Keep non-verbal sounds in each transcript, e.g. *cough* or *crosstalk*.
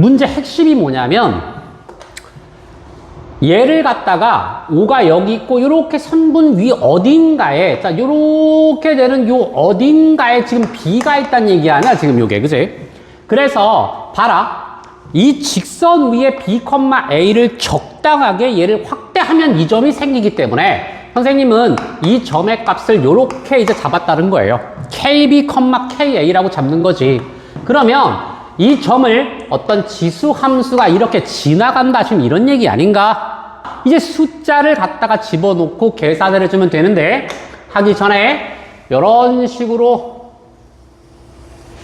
문제 핵심이 뭐냐면 얘를 갖다가 5가 여기 있고 이렇게 선분 위 어딘가에 자 요렇게 되는 요 어딘가에 지금 B가 있다는 얘기 아니야 지금 요게 그지? 그래서 봐라. 이 직선 위에 B, A를 적당하게 얘를 확대하면 이 점이 생기기 때문에 선생님은 이 점의 값을 요렇게 이제 잡았다는 거예요. KB, KA라고 잡는 거지. 그러면 이 점을 어떤 지수 함수가 이렇게 지나간다 지금 이런 얘기 아닌가? 이제 숫자를 갖다가 집어넣고 계산을 해주면 되는데 하기 전에 이런 식으로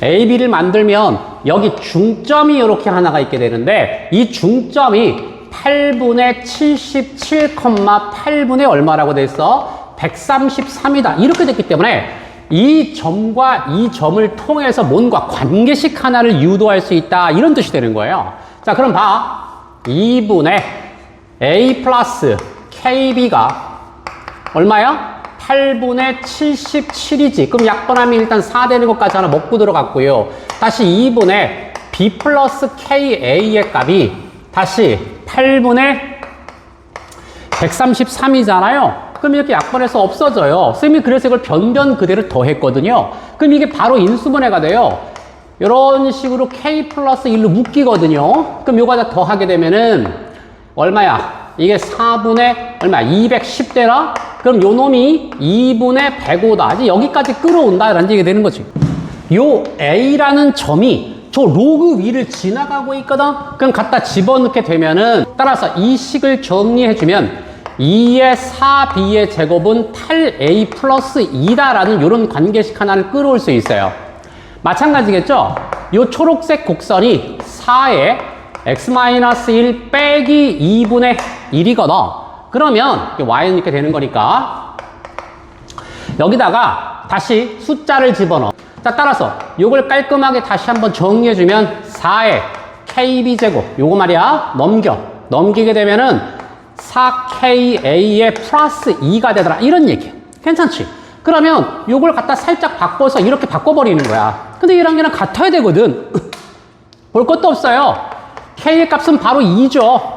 A, B를 만들면 여기 중점이 이렇게 하나가 있게 되는데 이 중점이 8분의 77,8분의 얼마라고 돼 있어? 133이다. 이렇게 됐기 때문에 이 점과 이 점을 통해서 뭔가 관계식 하나를 유도할 수 있다. 이런 뜻이 되는 거예요. 자, 그럼 봐. 2분의 A 플러스 KB가 얼마야? 8분의 77이지. 그럼 약분하면 일단 4 되는 것까지 하나 먹고 들어갔고요. 다시 2분의 B 플러스 KA의 값이 다시 8분의 133이잖아요. 그럼 이렇게 약분해서 없어져요. 쌤이 그래서 이걸 변변 그대로 더했거든요. 그럼 이게 바로 인수분해가 돼요. 이런 식으로 K 플러스 1로 묶이거든요. 그럼 요거 다 더하게 되면은 얼마야? 이게 4분의 얼마? 210 되나? 그럼 요 놈이 2분의 105다. 아직 여기까지 끌어온다. 라는 얘기가 되는 거지. 요 A라는 점이 저 로그 위를 지나가고 있거든? 그럼 갖다 집어넣게 되면은 따라서 이 식을 정리해주면 2의 4b의 제곱은 8a 플러스 2다라는 이런 관계식 하나를 끌어올 수 있어요. 마찬가지겠죠? 이 초록색 곡선이 4의 x-1 빼기 2분의 1이거든. 그러면 y는 이렇게 되는 거니까 여기다가 다시 숫자를 집어넣어. 자, 따라서 요걸 깔끔하게 다시 한번 정리해주면 4의 kb제곱 요거 말이야 넘겨 넘기게 되면은 4ka의 플러스 2가 되더라. 이런 얘기 괜찮지? 그러면 요걸 갖다 살짝 바꿔서 이렇게 바꿔버리는 거야. 근데 얘랑 얘랑 같아야 되거든. *laughs* 볼 것도 없어요. K의 값은 바로 2죠